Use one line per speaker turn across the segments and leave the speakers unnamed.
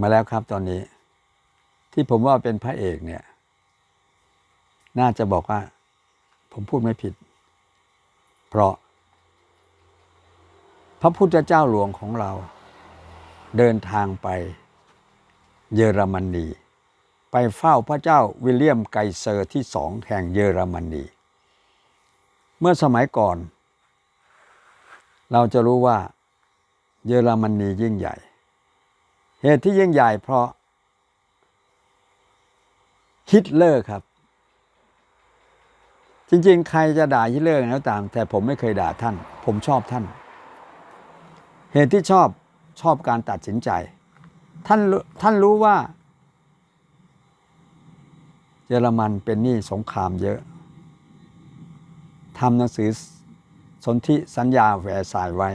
มาแล้วครับ ตอนนี้ ที่ผมว่าเป็นพระเอกเนี่ย น่าจะบอกว่า ผมพูดไม่ผิด เพราะ พระพุทธเจ้าหลวงของเรา เดินทางไป เยอรมนีไปเฝ้าพระเจ้าวิลเลียมไกเซอร์ที่สองแห่งเยอรมนีเมื่อสมัยก่อน เราจะรู้ว่าเยอรมนียิ่งใหญ่ เหตุที่ยิ่งใหญ่เพราะฮิตเลอร์ครับ จริง ๆ ใครจะด่าฮิตเลอร์ก็ตาม แต่ผมไม่เคยด่าท่าน ผมชอบท่าน เหตุที่ชอบชอบการตัดสินใจ ท่านท่านรู้ว่า เยอรมันเป็นหนี้สงครามเยอะทำหนังสือสนธิสัญญาแวร์สายไว้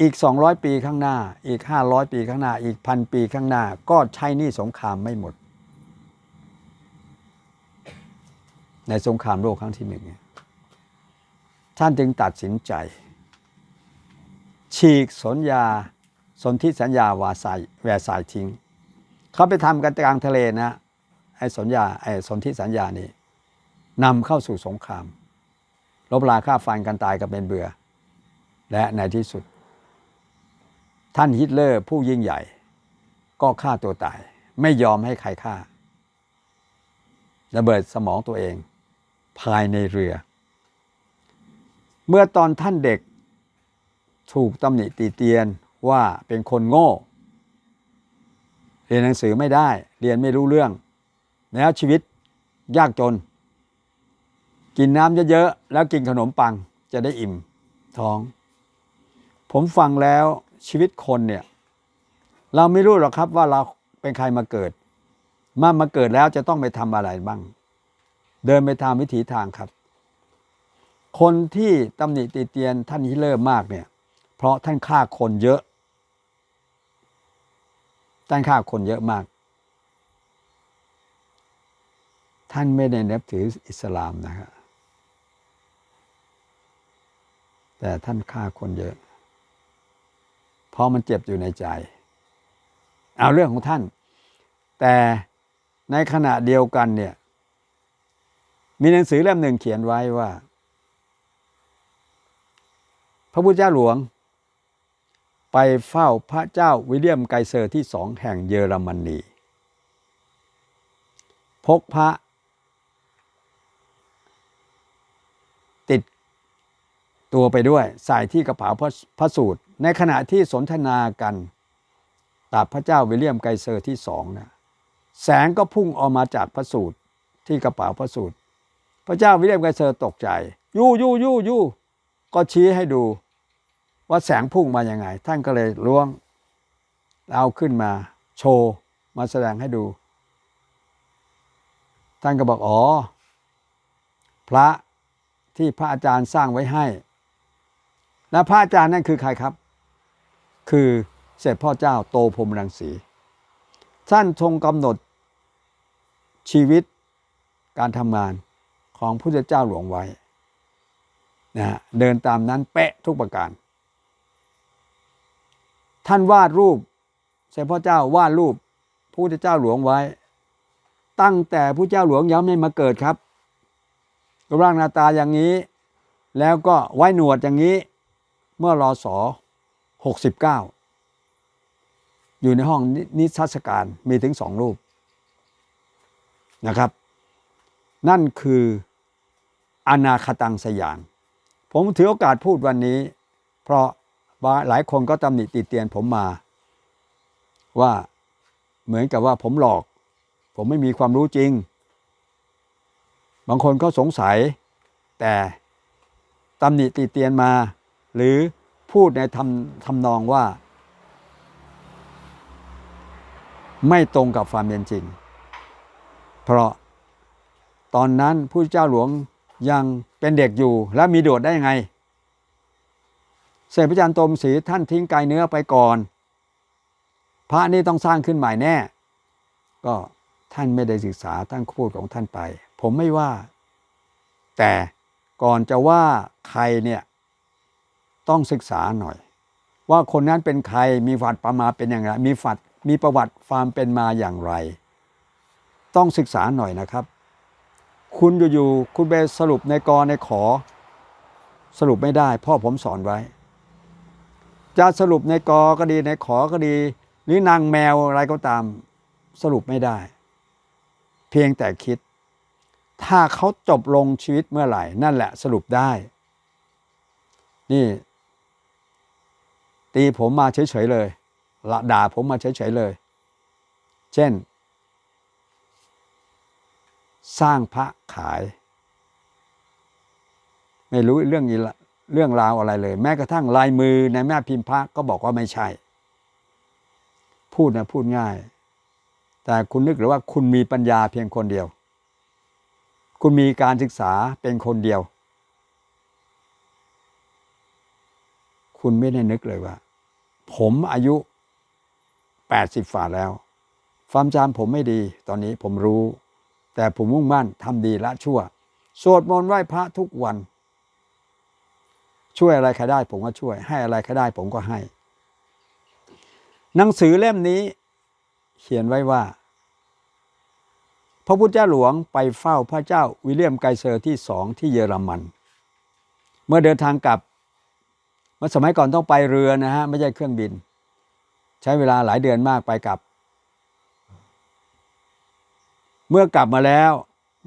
อีก 200 ปีข้างหน้า อีก 500 ปีข้างหน้า อีกพันปีข้างหน้า ก็ใช้หนี้สงครามไม่หมด ในสงครามโลกครั้งที่หนึ่งท่านจึงตัดสินใจ ฉีกสัญญาสนธิสัญญาวาสายแวร์สายทิ้ง เขาไปทำกันกลางทะเลนะไอ้สัญญาไอ้สนธิสัญญานี้นำเข้าสู่สงครามลบลาฆ่าฟันกันตายกันเป็นเบื่อ และในที่สุด ท่านฮิตเลอร์ผู้ยิ่งใหญ่ ก็ฆ่าตัวตาย ไม่ยอมให้ใครฆ่า ระเบิดสมองตัวเอง ภายในเรือ เมื่อตอนท่านเด็กถูกตำหนิตีเตียนว่าเป็นคนโง่ เรียนหนังสือไม่ได้ เรียนไม่รู้เรื่อง แล้วชีวิตยากจน กินน้ำเยอะๆ แล้วกินขนมปังจะได้อิ่มท้อง ผมฟังแล้ว ชีวิตคนเนี่ยเราไม่รู้หรอกครับว่าเราเป็นใครมาเกิด มามาเกิดแล้วจะต้องไปทำอะไรบ้าง เดินไปตามวิถีทางครับ คนที่ตำหนิติเตียนท่านฮิเลอร์มากเนี่ย เพราะท่านฆ่าคนเยอะ ท่านฆ่าคนเยอะมาก ท่านไม่ได้นับถืออิสลามนะครับแต่ท่านฆ่าคนเยอะ เพราะมันเจ็บอยู่ในใจ เอาเรื่องของท่าน แต่ในขณะเดียวกันเนี่ย มีหนังสือเล่มหนึ่งเขียนไว้ว่า พระพุทธเจ้าหลวง ไปเฝ้าพระเจ้าวิลเลียมไกเซอร์ที่สองแห่งเยอรมนี พกพระติดตัวไปด้วย ใส่ที่กระเป๋าพระพระสูตร ในขณะที่สนทนากันตับพระเจ้าวิลเลียมไกเซอร์ที่สองนะแสงก็พุ่งออกมาจากพระสูตรที่กระเป๋าพระสูตร พระเจ้าวิลเลียมไกเซอร์ตกใจ ยู่ยู่ยู่ยู่ก็ชี้ให้ดู ว่าแสงพุ่งมาอย่างไง ท่านก็เลยล้วงเอาขึ้นมาโชว์ มาแสดงให้ดู ท่านก็บอกอ๋อ พระที่พระอาจารย์สร้างไว้ให้ และพระอาจารย์นั่นคือใครครับ คือเสด็จพ่อเจ้าโตพรมรังสีท่านทรงกำหนดชีวิตการทำงานของพระเจ้าหลวงไว้นะเดินตามนั้นเป๊ะทุกประการ ท่านวาดรูปเสด็จพ่อเจ้าวาดรูปพระเจ้าหลวงไว้ ตั้งแต่พระเจ้าหลวงยังไม่มาเกิดครับร่างหน้าตาอย่างนี้ แล้วก็ไว้หนวดอย่างนี้ เมื่อรอสอ หกสิบเก้าอยู่ในห้องนิทรรศการมีถึงสองรูปนะครับ นั่นคืออนาคตังสยาน ผมถือโอกาสพูดวันนี้ เพราะว่าหลายคนก็ตำหนิติเตียนผมมา ว่าเหมือนกับว่าผมหลอก ผมไม่มีความรู้จริง บางคนก็สงสัยแต่ตำหนิติเตียนมา หรือ พูดในทำทำนองว่า ไม่ตรงกับความเป็นจริง เพราะตอนนั้นผู้เจ้าหลวงยังเป็นเด็กอยู่แล้วมีโดดได้ยังไง เสด็จพระจันทร์ตมศรีท่านทิ้งกายเนื้อไปก่อน พระนี่ต้องสร้างขึ้นใหม่แน่ ก็ท่านไม่ได้ศึกษาท่านพูดของท่านไป ผมไม่ว่า แต่ก่อนจะว่าใครเนี่ย ต้องศึกษาหน่อย ว่าคนนั้นเป็นใครมีฝัดประมาเป็นอย่างไร มีฝัดมีประวัติความเป็นมาอย่างไร ต้องศึกษาหน่อยนะครับ คุณอยู่ๆคุณไปสรุปในกอในขอ สรุปไม่ได้ พ่อผมสอนไว้ จะสรุปในกอก็ดีในขอก็ดี หรือนางแมวอะไรก็ตามสรุปไม่ได้ เพียงแต่คิด ถ้าเขาจบลงชีวิตเมื่อไหร่ นั่นแหละสรุปได้ นี่ ตีผมมาเฉยๆเลยละด่าผมมาเฉยๆเลย เช่น สร้างพระขาย ไม่รู้เรื่องนี้เรื่องราวอะไรเลย แม้กระทั่งลายมือในแม่พิมพ์พระก็บอกว่าไม่ใช่ พูดนะพูดง่าย แต่คุณนึกหรือว่าคุณมีปัญญาเพียงคนเดียว คุณมีการศึกษาเป็นคนเดียว คุณไม่ได้นึกเลยว่า ผมอายุแปดสิบฝ่าแล้ว ความจำผมไม่ดี ตอนนี้ผมรู้ แต่ผมมุ่งมั่นทำดีละชั่ว สวดมนต์ไหว้พระทุกวัน ช่วยอะไรใครได้ ผมก็ช่วย ให้อะไรใครได้ ผมก็ให้ หนังสือเล่มนี้ เขียนไว้ว่า พระพุทธเจ้าหลวงไปเฝ้าพระเจ้าวิลเลียมไกเซอร์ที่สองที่เยอรมัน เมื่อเดินทางกลับ มื่อสมัยก่อนต้องไปเรือนะฮะไม่ใช่เครื่องบิน ใช้เวลาหลายเดือนมากไปกลับ เมื่อกลับมาแล้ว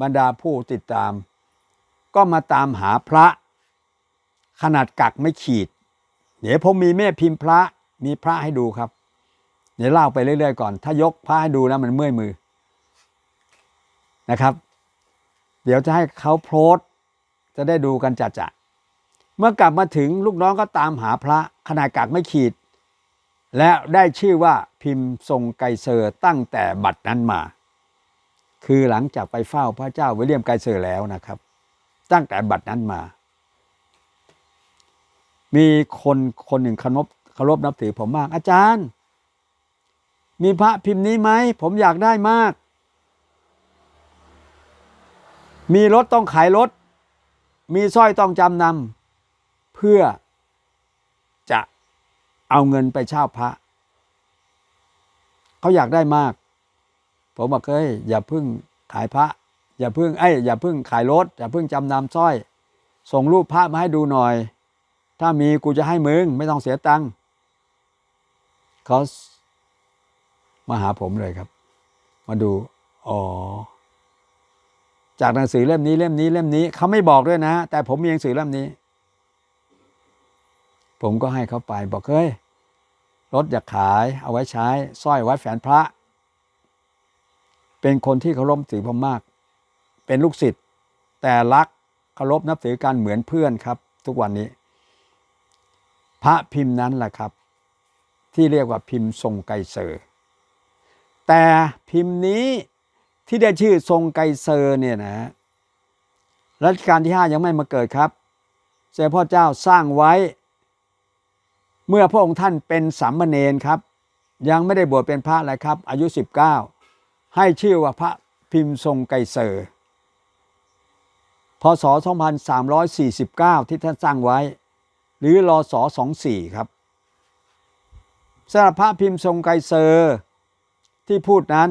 บรรดาผู้ติดตาม ก็มาตามหาพระ ขนาดกักไม่ขีด เดี๋ยวผมมีแม่พิมพ์พระมีพระให้ดูครับ เดี๋ยวเล่าไปเรื่อยๆก่อน ถ้ายกพระให้ดูแล้วมันเมื่อยมือนะครับ เดี๋ยวจะให้เขาโพสจะได้ดูกันจัดจะ เมื่อกลับมาถึงลูกน้องก็ตามหาพระขนาดกักไม่ขีด และได้ชื่อว่าพิมพ์ทรงไกเซอร์ตั้งแต่บัดนั้นมา คือหลังจากไปเฝ้าพระเจ้าวิลเลียมไกเซอร์แล้วนะครับ ตั้งแต่บัดนั้นมา มีคนคนหนึ่งเคารพเคารพนับถือผมมากอาจารย์ มีพระพิมพ์นี้ไหมผมอยากได้มาก มีรถต้องขายรถมีสร้อยต้องจำนำ เพื่อจะเอาเงินไปเช่าพระ เขาอยากได้มาก ผมบอกเฮ้ยอย่าพึ่งขายพระ อย่าพึ่งเอ้อย่าพึ่งขายรถ อย่าพึ่งจำนำสร้อย ส่งรูปพระมาให้ดูหน่อย ถ้ามีกูจะให้มึง ไม่ต้องเสียตังค์เขามาหาผมเลยครับ มาดู อ๋อ จากหนังสือเล่มนี้เล่มนี้เล่มนี้ เขาไม่บอกด้วยนะ แต่ผมมีหนังสือเล่มนี้ ผมก็ให้เขาไปบอกเฮ้ยรถอยากขายเอาไว้ใช้สร้อยไว้แฝนพระ เป็นคนที่เคารพถือผมมาก เป็นลูกศิษย์แต่รักเคารพนับถือกันเหมือนเพื่อนครับ ทุกวันนี้ พระพิมพ์นั้นแหละครับ ที่เรียกว่าพิมพ์ทรงไกเซอร์แต่พิมพ์นี้ที่ได้ชื่อทรงไกเซอร์เนี่ยนะรัชกาลที่ห้ายังไม่มาเกิดครับเจ้าพ่อเจ้าสร้างไว้ เมื่อพระองค์ท่านเป็นสามเณรครับ ยังไม่ได้บวชเป็นพระเลยครับ อายุ 19 ให้ชื่อว่าพระพิมพ์ทรงไกเซอร์พศ 2349 ที่ท่านสร้างไว้ หรือรอศ24 ครับสำหรับพระพิมพ์ทรงไกเซอร์ที่พูดนั้น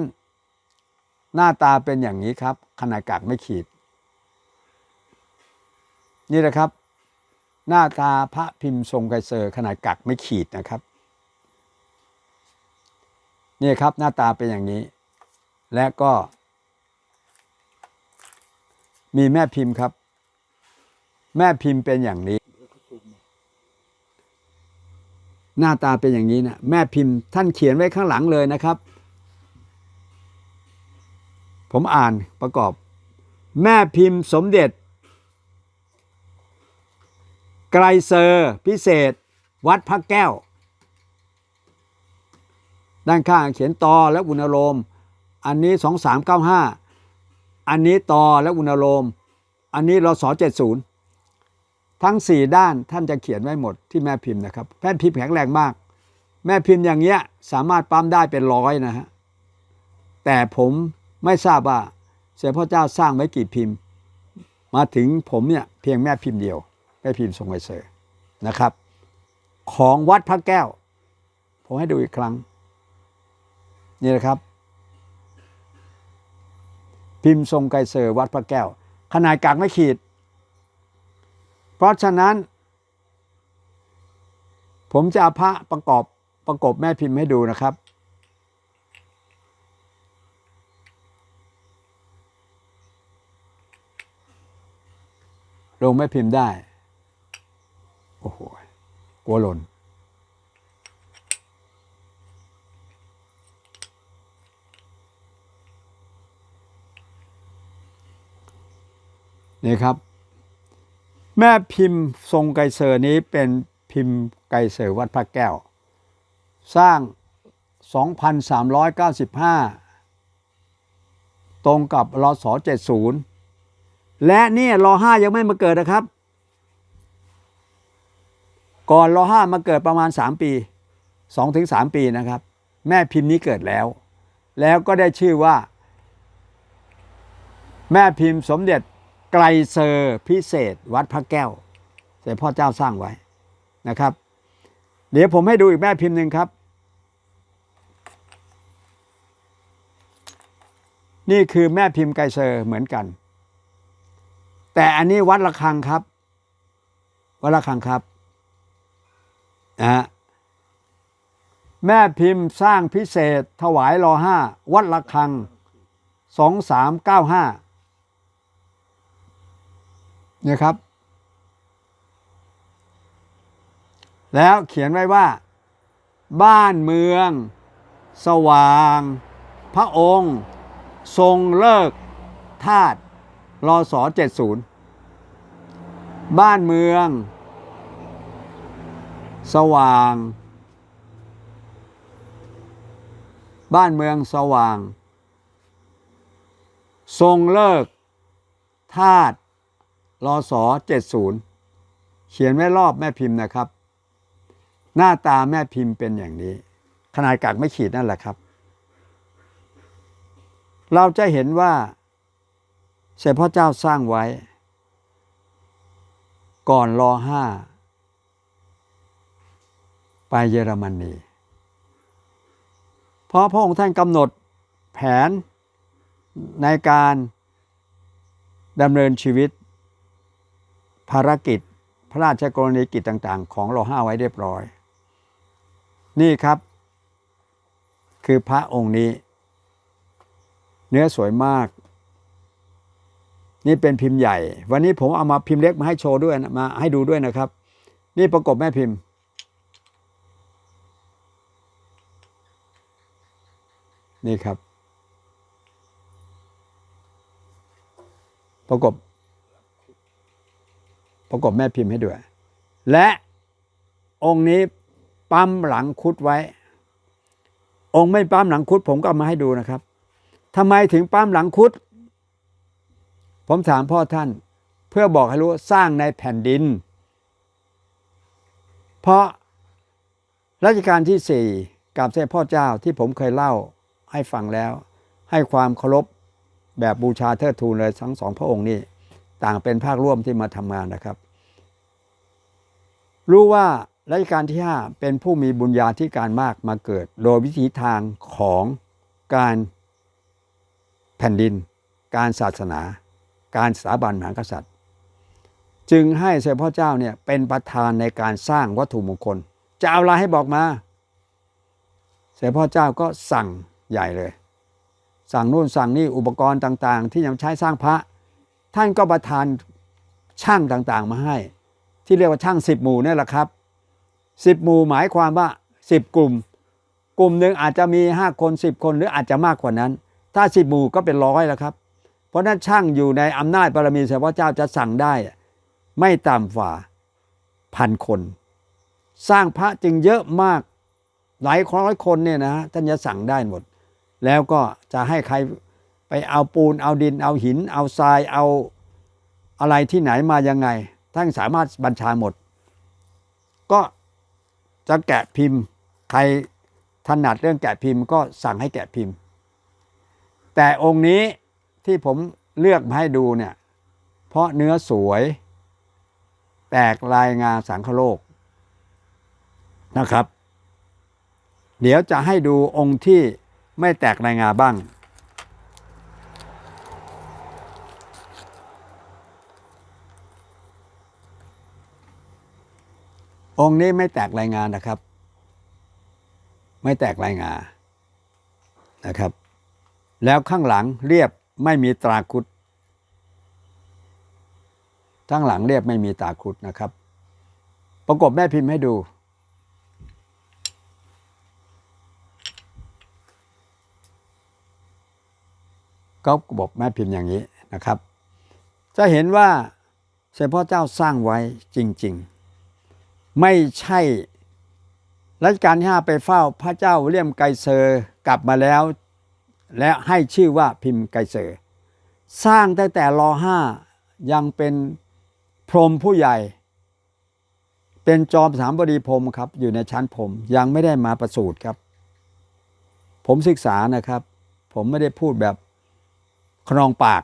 หน้าตาเป็นอย่างนี้ครับ ขนาดกากไม่ขีด นี่แหละครับ หน้าตาพระพิมพ์ทรงไกเซอร์ขนาดกักไม่ขีดนะครับนี่ครับหน้าตาเป็นอย่างนี้ และก็ มีแม่พิมพ์ครับ แม่พิมพ์เป็นอย่างนี้ หน้าตาเป็นอย่างนี้นะแม่พิมพ์ท่านเขียนไว้ข้างหลังเลยนะครับ ผมอ่านประกอบ แม่พิมพ์สมเด็จ ไกรเซอร์พิเศษ วัดพระแก้ว ด้านข้างเขียนตอและอุณโลม อันนี้ 2395 อันนี้ตอและอุณโลม อันนี้รศ70 ทั้ง 4 ด้านท่านจะเขียนไว้หมดที่แม่พิมพ์นะครับแม่พิมพ์แข็งแรงมาก แม่พิมพ์อย่างเงี้ยสามารถปั๊มได้เป็นร้อยนะฮะแต่ผมไม่ทราบว่าเสด็จพ่อเจ้าสร้างไว้กี่พิมพ์ มาถึงผมเนี่ยเพียงแม่พิมพ์เดียว แม่พิมพ์ทรงไวเซอร์นะครับ ของวัดพระแก้ว ผมให้ดูอีกครั้ง นี่นะครับ พิมพ์ทรงไกเซอร์วัดพระแก้ว ขนาดกากไม่ขีด เพราะฉะนั้น ผมจะเอาพระประกอบประกบแม่พิมพ์ให้ดูนะครับลงแม่พิมพ์ได้ โอ้โหกลัวหล่นนี่ครับ แม่พิมพ์ทรงไกเซอร์นี้เป็นพิมพ์ไกเซอร์วัดพระแก้ว สร้าง 2,395 ตรงกับรศ70 และนี่รอ5ยังไม่มาเกิดนะครับ ก่อนร5มาเกิดประมาณ 3 ปี 2-3 ปีนะครับ แม่พิมพ์นี้เกิดแล้ว แล้วก็ได้ชื่อว่า แม่พิมพ์สมเด็จไกรเซอร์พิเศษ วัดพระแก้วเสด็จพ่อเจ้าสร้างไว้นะครับ เดี๋ยวผมให้ดูอีกแม่พิมพ์หนึ่งครับ นี่คือแม่พิมพ์ไกรเซอร์เหมือนกัน แต่อันนี้วัดระฆังครับ วัดระฆังครับ นะฮะแม่พิมพ์สร้างพิเศษถวายรอห้าวัดระฆังสองสามเก้าห้าเนี่ยครับ แล้วเขียนไว้ว่า บ้านเมือง สว่าง พระองค์ ทรงเลิกธาตุรอสอ70 บ้านเมือง สว่าง บ้านเมืองสว่าง ทรงเลิกธาตุรอสอ70 เขียนไว้รอบแม่พิมพ์นะครับ หน้าตาแม่พิมพ์เป็นอย่างนี้ ขนาดกากไม่ขีดนั่นแหละครับ เราจะเห็นว่าเสด็จพ่อเจ้าสร้างไว้ ก่อนรอห้า ไปเยอรมนีเพราะพระองค์ท่านกำหนดแผนในการดำเนินชีวิต ภารกิจ พระราชกรณีกิจต่าง ๆ ของรอห้าไว้เรียบร้อย นี่ครับ คือพระองค์นี้ เนื้อสวยมาก นี่เป็นพิมพ์ใหญ่ วันนี้ผมเอามาพิมพ์เล็กมาให้โชว์ด้วยนะมาให้ดูด้วยนะครับ นี่ประกบแม่พิมพ์ นี่ครับ ประกบ ประกบแม่พิมพ์ให้ด้วย และองค์นี้ปั๊มหลังคุดไว้ องค์ไม่ปั๊มหลังคุด ผมก็เอามาให้ดูนะครับทำไมถึงปั๊มหลังคุด ผมถามพ่อท่าน เพื่อบอกให้รู้สร้างในแผ่นดิน เพราะรัชกาลที่สี่กับเสด็จพ่อเจ้าที่ผมเคยเล่า ให้ฟังแล้ว ให้ความเคารพแบบบูชาเทิดทูนเลยทั้งสองพระองค์นี้ต่างเป็นภาคร่วมที่มาทำงานนะครับ รู้ว่ารัชกาลที่ 5 เป็นผู้มีบุญญาธิการมากมาเกิด โดยวิถีทางของการแผ่นดิน การศาสนา การสถาบันมหากษัตริย์ จึงให้เสด็จพ่อเจ้าเนี่ยเป็นประธานในการสร้างวัตถุมงคล จะเอาอะไรให้บอกมา เสด็จพ่อเจ้าก็สั่ง ใหญ่เลย สั่งนู่นสั่งนี่อุปกรณ์ต่าง ๆ ที่ยังใช้สร้างพระ ท่านก็ประทานช่างต่างๆ มาให้ ที่เรียกว่าช่างสิบหมู่นี่แหละครับสิบหมู่หมายความว่าสิบกลุ่ม กลุ่มหนึ่งอาจจะมีห้าคนสิบคนหรืออาจจะมากกว่านั้น ถ้าสิบหมู่ก็เป็นร้อยแล้วครับ เพราะนั้นช่างอยู่ในอำนาจบารมีเสด็จพระเจ้าจะสั่งได้ ไม่ต่ำกว่าพันคน สร้างพระจึงเยอะมากหลายร้อยคนเนี่ยนะฮะท่านจะสั่งได้หมด แล้วก็จะให้ใครไปเอาปูนเอาดินเอาหิน เอาทรายเอาอะไรที่ไหนมายังไงท่านสามารถบัญชาหมด ก็จะแกะพิมพ์ ใครถนัดเรื่องแกะพิมพ์ ก็สั่งให้แกะพิมพ์ แต่องค์นี้ที่ผมเลือกมาให้ดูเนี่ยเพราะเนื้อสวย แตกลายงาสังคโลกนะครับ เดี๋ยวจะให้ดูองค์ที่ ไม่แตกรายงาบ้าง องค์นี้ไม่แตกรายงานนะครับ ไม่แตกรายงานนะครับ แล้วข้างหลังเรียบไม่มีตราคุดข้างหลังเรียบไม่มีตราคุดนะครับ ประกบแม่พิมพ์ให้ดู ก็บอกแม่พิมพ์อย่างนี้นะครับ จะเห็นว่าเสด็จพ่อเจ้าสร้างไว้จริง ๆ ไม่ใช่รัชกาลที่ห้าไปเฝ้าพระเจ้าเลี่ยมไกเซอร์กลับมาแล้ว และให้ชื่อว่าพิมพ์ไกเซอร์สร้างตั้งแต่รอห้ายังเป็นพรหมผู้ใหญ่ เป็นจอมสามบดีพรหมครับ อยู่ในชั้นผมยังไม่ได้มาประสูติครับ ผมศึกษานะครับ ผมไม่ได้พูดแบบ ครองปาก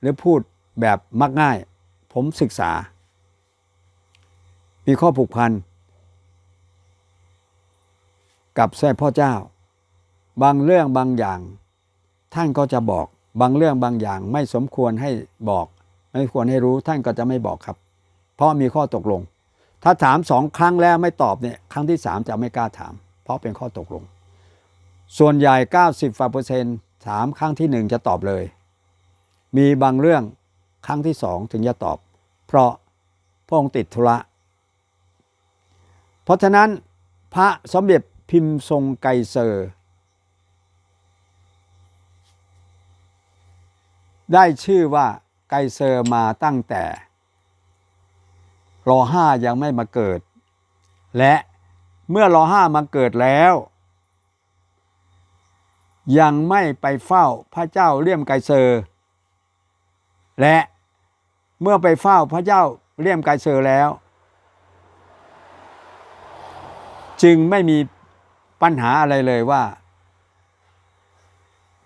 หรือพูดแบบมักง่าย ผมศึกษา มีข้อผูกพัน กับแท่พ่อเจ้า บางเรื่องบางอย่าง ท่านก็จะบอก บางเรื่องบางอย่างไม่สมควรให้บอก ไม่ควรให้รู้ท่านก็จะไม่บอกครับ เพราะมีข้อตกลง ถ้าถามสองครั้งแล้วไม่ตอบเนี่ยครั้งที่สามจะไม่กล้าถาม เพราะเป็นข้อตกลง ส่วนใหญ่ 90ฝ่าเปอร์เซ็นต์ ถามครั้งที่หนึ่งจะตอบเลย มีบางเรื่องครั้งที่สองถึงจะตอบ เพราะพระองค์ติดธุระ เพราะฉะนั้นพระสมเด็จพิมพ์ทรงไกเซอร์ ได้ชื่อว่าไกเซอร์มาตั้งแต่รอห้ายังไม่มาเกิด และเมื่อรอห้ามาเกิดแล้ว ยังไม่ไปเฝ้าพระเจ้าเลี่ยมไกเซอร์ และเมื่อไปเฝ้าพระเจ้าเลี่ยมไกเซอร์แล้ว จึงไม่มีปัญหาอะไรเลยว่า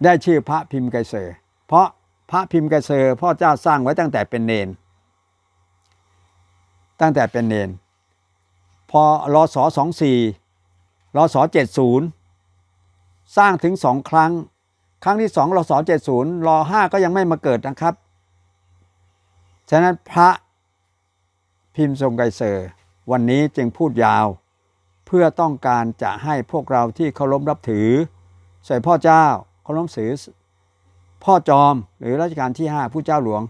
ได้ชื่อพระพิมพ์ไกเซอร์ เพราะพระพิมพ์ไกเซอร์พ่อเจ้าสร้างไว้ตั้งแต่เป็นเนน ตั้งแต่เป็นเนน พอรอสอสองสี่รอสอเจ็ดศูนย์ สร้างถึงสองครั้ง ครั้งที่สองรอสอเจ็ดศูนย์รอห้าก็ยังไม่มาเกิดนะครับ ฉะนั้นพระพิมพ์ทรงไกรเซอร์ วันนี้จึงพูดยาว เพื่อต้องการจะให้พวกเราที่เคารพนับถือใส่พ่อเจ้าเคารพสือพ่อจอมหรือรัชกาลที่ 5 ผู้เจ้าหลวง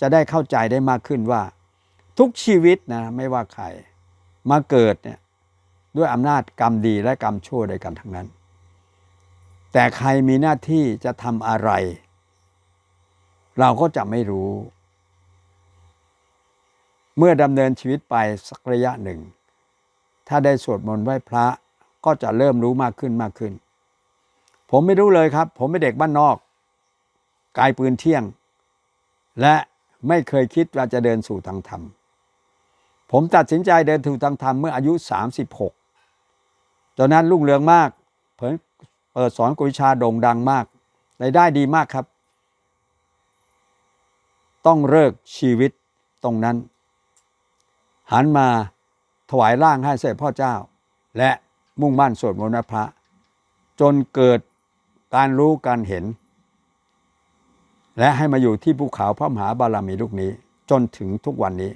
จะได้เข้าใจได้มากขึ้นว่า ทุกชีวิตนะไม่ว่าใครมาเกิดเนี่ยด้วยอำนาจกรรมดีและกรรมชั่วด้วยกันทั้งนั้น แต่ใครมีหน้าที่จะทำอะไร เราก็จะไม่รู้ เมื่อดำเนินชีวิตไปสักระยะหนึ่ง ถ้าได้สวดมนต์ไหว้พระก็จะเริ่มรู้มากขึ้นมากขึ้น ผมไม่รู้เลยครับ ผมเป็นเด็กบ้านนอก กายปืนเที่ยง และไม่เคยคิดว่าจะเดินสู่ทางธรรม ผมตัดสินใจเดินสู่ทางธรรมเมื่ออายุ 36 ตอนนั้นรุ่งเรืองมากเพิ่ เปิดสอนกุยชาโด่งดังมากรายได้ดีมากครับ ต้องเลิกชีวิตตรงนั้น หันมาถวายร่างให้เสด็จพ่อเจ้า และมุ่งมั่นสวดมนต์พระ จนเกิดการรู้การเห็น และให้มาอยู่ที่ภูเขาพระมหาบารมีลูกนี้ จนถึงทุกวันนี้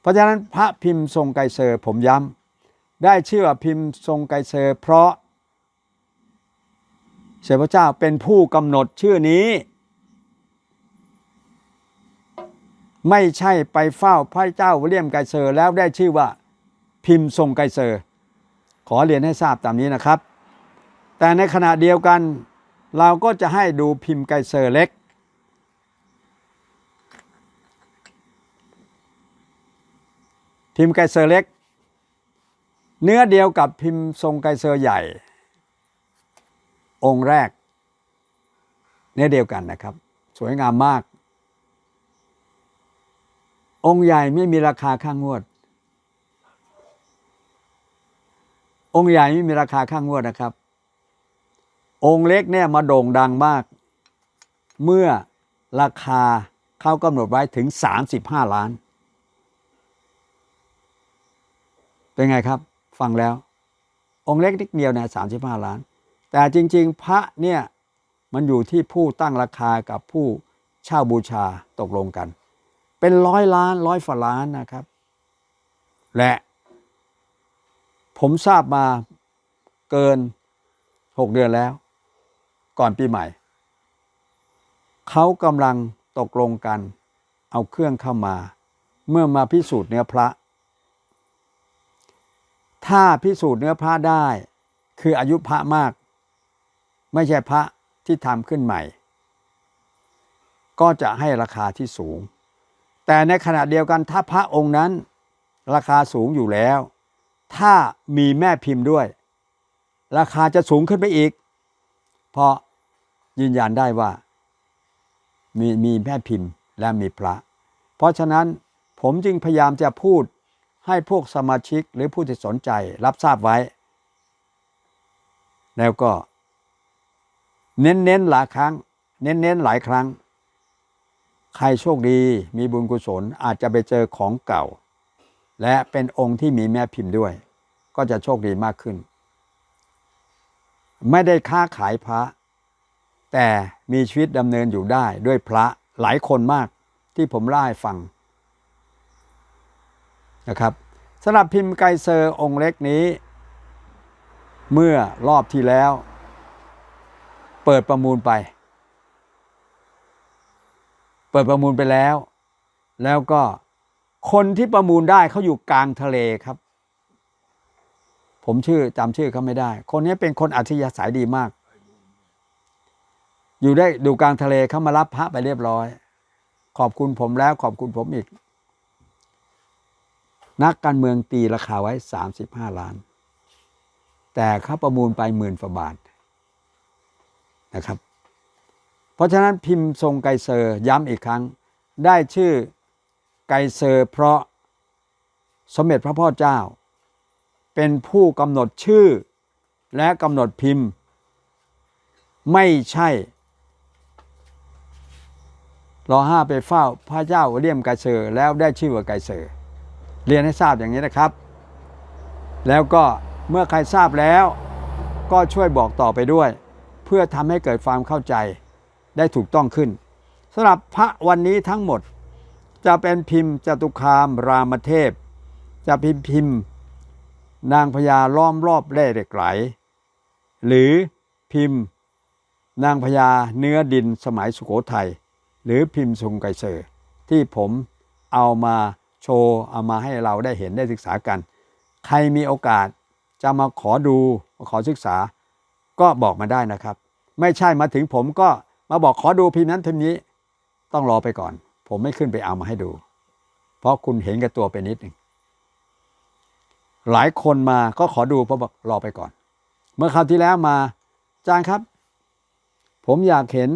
เพราะฉะนั้นพระพิมพ์ทรงไกรเซอร์ผมย้ำได้ชื่อว่าพิมพ์ทรงไกรเซอร์ เพราะ เสด็จพระเจ้าเป็นผู้กำหนดชื่อนี้ ไม่ใช่ไปเฝ้าพระเจ้าวิลเลียมไกเซอร์ แล้วได้ชื่อว่าพิมพ์ทรงไกเซอร์ ขอเรียนให้ทราบตามนี้นะครับ แต่ในขณะเดียวกันเราก็จะให้ดูพิมพ์ไกเซอร์เล็ก พิมพ์ไกเซอร์เล็ก เนื้อเดียวกับพิมพ์ทรงไกเซอร์ใหญ่ องค์แรกเนื้อเดียวกันนะครับ สวยงามมาก องค์ใหญ่ไม่มีราคาข้างงวด องค์ใหญ่ไม่มีราคาข้างงวดนะครับ องค์เล็กเนี่ยมาโด่งดังมาก เมื่อราคาเขากำหนดไว้ถึง 35 ล้าน เป็นไงครับ ฟังแล้ว องค์เล็กนิดเดียวเนี่ย35ล้าน แต่จริง ๆ พระเนี่ยมันอยู่ที่ผู้ตั้งราคากับผู้เช่าบูชาตกลงกัน เป็นร้อยล้านร้อยฝาล้านนะครับ และผมทราบมาเกินหกเดือนแล้ว ก่อนปีใหม่ เขากำลังตกลงกัน เอาเครื่องเข้ามา เมื่อมาพิสูจน์เนื้อพระ ถ้าพิสูจน์เนื้อพระได้ คืออายุพระมาก ไม่ใช่พระที่ทำขึ้นใหม่ ก็จะให้ราคาที่สูง แต่ในขณะเดียวกันถ้าพระองค์นั้น ราคาสูงอยู่แล้ว ถ้ามีแม่พิมพ์ด้วย ราคาจะสูงขึ้นไปอีก เพราะยืนยันได้ว่า มีมีแม่พิมพ์และมีพระ เพราะฉะนั้นผมจึงพยายามจะพูดให้พวกสมาชิกหรือผู้ที่สนใจรับทราบไว้ แล้วก็ เน้นๆหลายครั้ง เน้นๆหลายครั้ง ใครโชคดีมีบุญกุศลอาจจะไปเจอของเก่า และเป็นองค์ที่มีแม่พิมพ์ด้วย ก็จะโชคดีมากขึ้น ไม่ได้ค้าขายพระ แต่มีชีวิตดำเนินอยู่ได้ด้วยพระหลายคนมากที่ผมเล่าให้ฟังนะครับสำหรับพิมพ์ไกเซอร์องค์เล็กนี้ เมื่อรอบที่แล้ว เปิดประมูลไป เปิดประมูลไปแล้ว แล้วก็คนที่ประมูลได้เขาอยู่กลางทะเลครับ ผมชื่อจำชื่อเขาไม่ได้ คนนี้เป็นคนอัธยาศัยดีมาก อยู่ได้ดูกลางทะเลเขามารับพระไปเรียบร้อย ขอบคุณผมแล้วขอบคุณผมอีก นักการเมืองตีราคาไว้ 35 ล้าน แต่เขาประมูลไปหมื่นฝ่าบาท นะครับ เพราะฉะนั้นพิมพ์ทรงไกเซอร์ย้ำอีกครั้ง ได้ชื่อไกเซอร์ เพราะสมเด็จพระพ่อเจ้า เป็นผู้กำหนดชื่อและกำหนดพิมพ์ ไม่ใช่รอห้าไปเฝ้าพระเจ้าเลี่ยมไกเซอร์ แล้วได้ชื่อว่าไกเซอร์ เรียนให้ทราบอย่างนี้นะครับ แล้วก็เมื่อใครทราบแล้วก็ช่วยบอกต่อไปด้วย เพื่อทำให้เกิดความเข้าใจได้ถูกต้องขึ้นสำหรับพระวันนี้ทั้งหมด จะเป็นพิมพ์จตุคามรามเทพ จะพิมพ์พิมพ์ นางพญาล้อมรอบแร่เหล็กไหล หรือพิมพ์ นางพญาเนื้อดินสมัยสุโขทัยหรือพิมพ์ทรงไกเซอร์ที่ผมเอามาโชว์เอามาให้เราได้เห็นได้ศึกษากัน ใครมีโอกาสจะมาขอดูมาขอศึกษา ก็บอกมาได้นะครับ ไม่ใช่มาถึงผมก็มาบอกขอดูพิมพ์นั้นพิมพ์นี้ ต้องรอไปก่อน ผมไม่ขึ้นไปเอามาให้ดู เพราะคุณเห็นกับตัวไปนิดหนึ่งหลายคนมาก็ขอดูเพราะบอกรอไปก่อน เมื่อคราวที่แล้วมาจารย์ครับ ผมอยากเห็น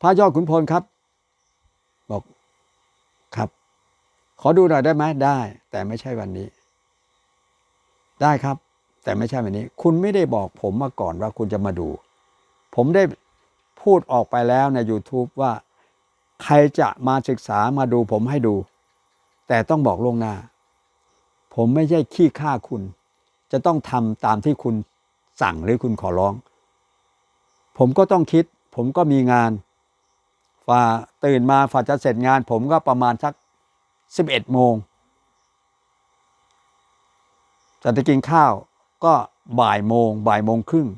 พระยอดขุนพลครับ บอกครับ ขอดูหน่อยได้ไหมได้ แต่ไม่ใช่วันนี้ ได้ครับ แต่ไม่ใช่วันนี้ คุณไม่ได้บอกผมมาก่อนว่าคุณจะมาดู ผมได้พูดออกไปแล้วใน YouTube ว่า ใครจะมาศึกษามาดูผมให้ดู แต่ต้องบอกล่วงหน้า ผมไม่ใช่ขี้ข้าคุณ จะต้องทำตามที่คุณสั่งหรือคุณขอร้อง ผมก็ต้องคิด ผมก็มีงานฝ่าตื่นมาฝ่าจะเสร็จงาน ผมก็ประมาณสักสิบเอ็ดโมงจะไปกินข้าว ก็บ่ายโมงบ่ายโมงครึ่ง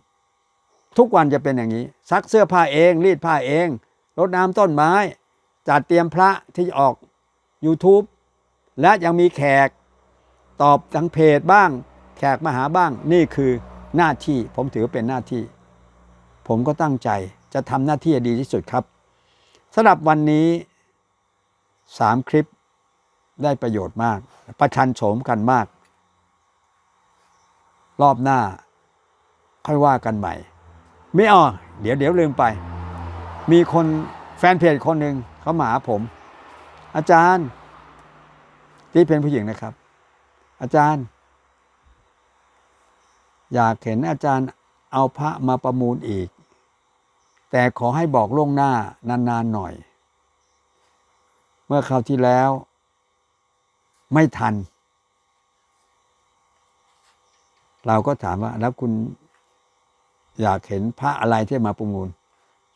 ทุกวันจะเป็นอย่างนี้ ซักเสื้อผ้าเอง รีดผ้าเองรดน้ำต้นไม้ จัดเตรียมพระที่ออก YouTube และยังมีแขกตอบทางเพจบ้าง แขกมาหาบ้างนี่คือหน้าที่ผมถือเป็นหน้าที่ ผมก็ตั้งใจจะทำหน้าที่ดีที่สุดครับสำหรับวันนี้สามคลิปได้ประโยชน์มาก ประชันโฉมกันมาก รอบหน้า ค่อยว่ากันใหม่ ไม่อ๋อเดี๋ยวเดี๋ยวลืมไป มีคนแฟนเพจคนหนึ่งเขามาหาผม อาจารย์ที่เป็นผู้หญิงนะครับ อาจารย์ อยากเห็นอาจารย์เอาพระมาประมูลอีก แต่ขอให้บอกล่วงหน้านานๆหน่อย เมื่อคราวที่แล้ว ไม่ทัน เราก็ถามว่าแล้วคุณอยากเห็นพระอะไรที่มาประมูล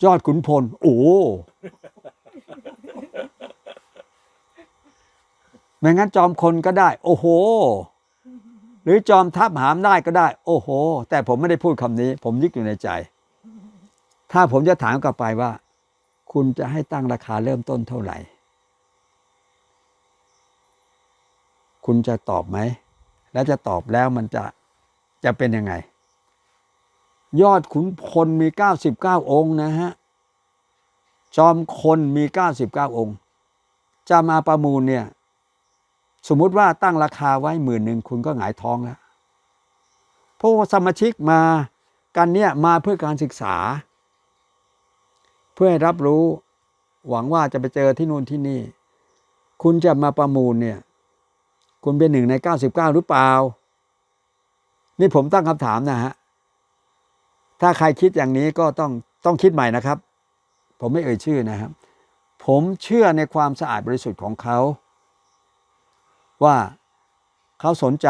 ยอดขุนพล โอ้ไม่งั้นจอมคนก็ได้ โอ้โห หรือจอมทัพหามได้ก็ได้ โอ้โห แต่ผมไม่ได้พูดคำนี้ ผมยึดอยู่ในใจ ถ้าผมจะถามกลับไปว่า คุณจะให้ตั้งราคาเริ่มต้นเท่าไหร่ คุณจะตอบไหม แล้วจะตอบแล้วมันจะ จะเป็นยังไง ยอดขุนพลมี 99 องค์นะฮะ จอมคนมี 99 องค์ จะมาประมูลเนี่ย สมมุติว่าตั้งราคาไว้หมื่นหนึ่งคุณก็หงายท้องแล้วเพราะว่าสมาชิกมากันเนี่ยมาเพื่อการศึกษา เพื่อให้รับรู้หวังว่าจะไปเจอที่นู่นที่นี่ คุณจะมาประมูลเนี่ย คุณเป็นหนึ่งใน 99 หรือเปล่า นี่ผมตั้งคำถามนะฮะ ถ้าใครคิดอย่างนี้ก็ต้องต้องคิดใหม่นะครับ ผมไม่เอ่ยชื่อนะครับ ผมเชื่อในความสะอาดบริสุทธิ์ของเขา ว่าเขาสนใจ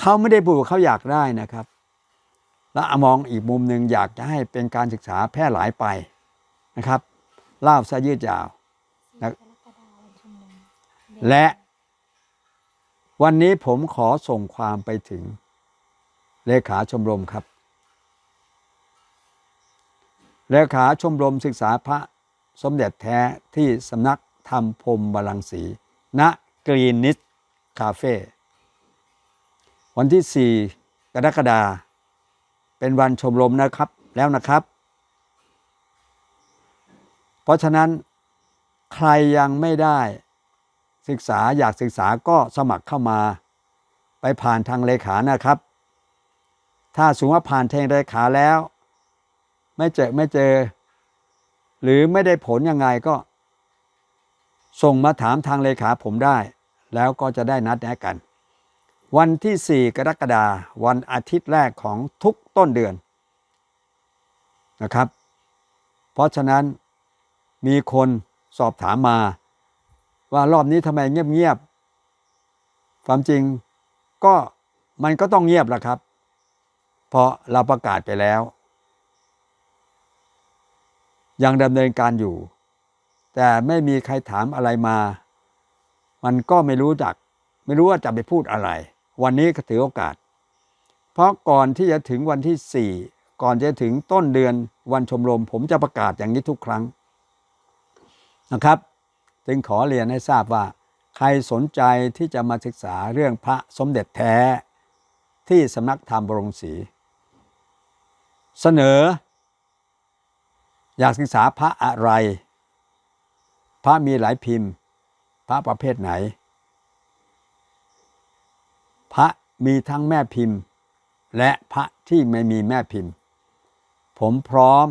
เขาไม่ได้บอกเขาอยากได้นะครับ และมองอีกมุมหนึ่งอยากจะให้เป็นการศึกษาแพร่หลายไปนะครับเล่าซะยืดยาว
สี่กรกฎาคมวันชุมนุม
และ วันนี้ผมขอส่งความไปถึง เลขาชมรมครับ เลขาชมรมศึกษาพระสมเด็จแท้ที่สำนักธรรมพรมบาลังสี ณกรีนิสคาเฟ่วันที่ 4 กรกฎาเป็นวันชมรมนะครับแล้วนะครับ เพราะฉะนั้นใครยังไม่ได้ ศึกษาอยากศึกษาก็สมัครเข้ามา ไปผ่านทางเลขานะครับ ถ้าสมมติว่าผ่านทางเลขาแล้ว ไม่เจอไม่เจอ หรือไม่ได้ผลยังไงก็ ส่งมาถามทางเลขาผมได้ แล้วก็จะได้นัดแนะกัน วันที่ 4 กรกฎาคมวันอาทิตย์แรกของทุกต้นเดือนนะครับ เพราะฉะนั้นมีคนสอบถามมา ว่ารอบนี้ทำไมเงียบๆความจริงก็มันก็ต้องเงียบแหละครับ เพราะเราประกาศไปแล้ว ยังดำเนินการอยู่ แต่ไม่มีใครถามอะไรมา มันก็ไม่รู้จัก ไม่รู้ว่าจะไปพูดอะไร วันนี้ก็ถือโอกาส เพราะก่อนที่จะถึงวันที่ 4 ก่อนจะถึงต้นเดือนวันชมรม ผมจะประกาศอย่างนี้ทุกครั้งนะครับ จึงขอเรียนให้ทราบว่า ใครสนใจที่จะมาศึกษาเรื่องพระสมเด็จแท้ ที่สำนักธรรมบรงศรีเสนอ อยากศึกษาพระอะไร พระมีหลายพิมพ์ พระประเภทไหน พระมีทั้งแม่พิมพ์ และพระที่ไม่มีแม่พิมพ์ ผมพร้อม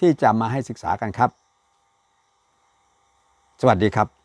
ที่จะมาให้ศึกษากันครับ วัสดีครับ